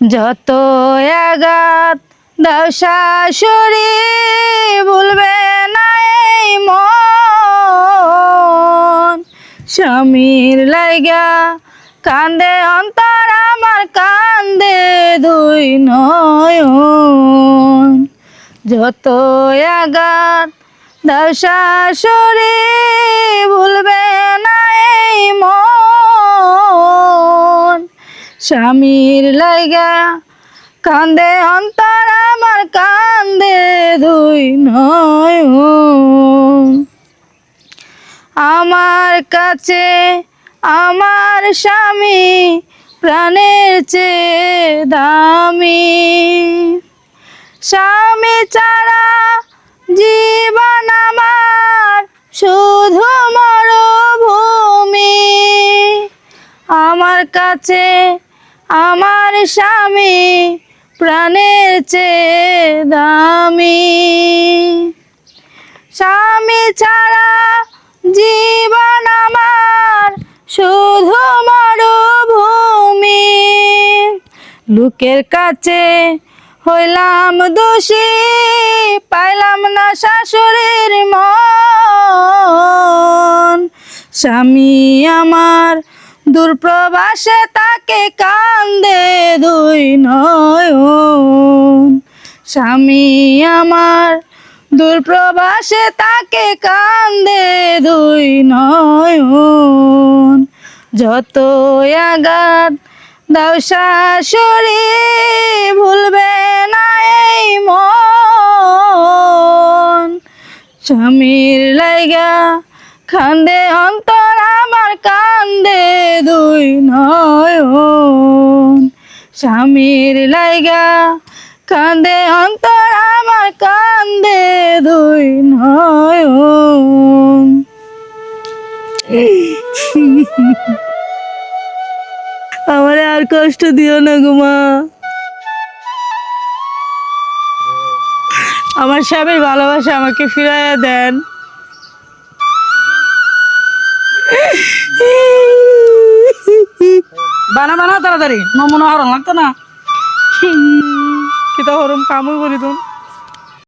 যত আঘাত দাও শাশুড়ি, ভুলবে না এই মন। স্বামীর লাইগা কান্দে, অন্তর আমার কান্দে দুই নয়ন। যত আঘাত দাও শাশুড়ি, ভুলবে স্বামীর লাইগা কান্দে অন্তর আমার, কান্দে দুই নয়ন। আমার কাছে আমার স্বামী প্রাণের চেয়ে দামি। স্বামী ছাড়া জীবন আমার শুধু মরুভূমি। আমার কাছে আমার স্বামী প্রাণের চেয়ে দামি। স্বামী ছাড়া জীবন আমার শুধু মরুভূমি। লোকের কাছে হইলাম দোষী, পাইলাম না শাশুড়ির মন। স্বামী আমার দূরপ্রবাসে তাকে কান্দে দুই নয়ন। স্বামী আমার, দূরপ্রবাসে তাকে কান্দে দুই নয়ন। যত আঘাত দাও শাশুড়ি, ভুলবে না এই মন। স্বামীর লাইগা খান্দে অন্তর স্বামীর লাইগা কান্দে, অন্তর আমার কান্দে, দুই নয়ন। আমার আর কষ্ট দিও না গো মা। আমার স্বামীর ভালোবাসা আমাকে ফিরাইয়া দেন। বানা বানা তাড়াতাড়ি। নমুনা হরণ লাগতো না। কিতা হরম কামই করি তুমি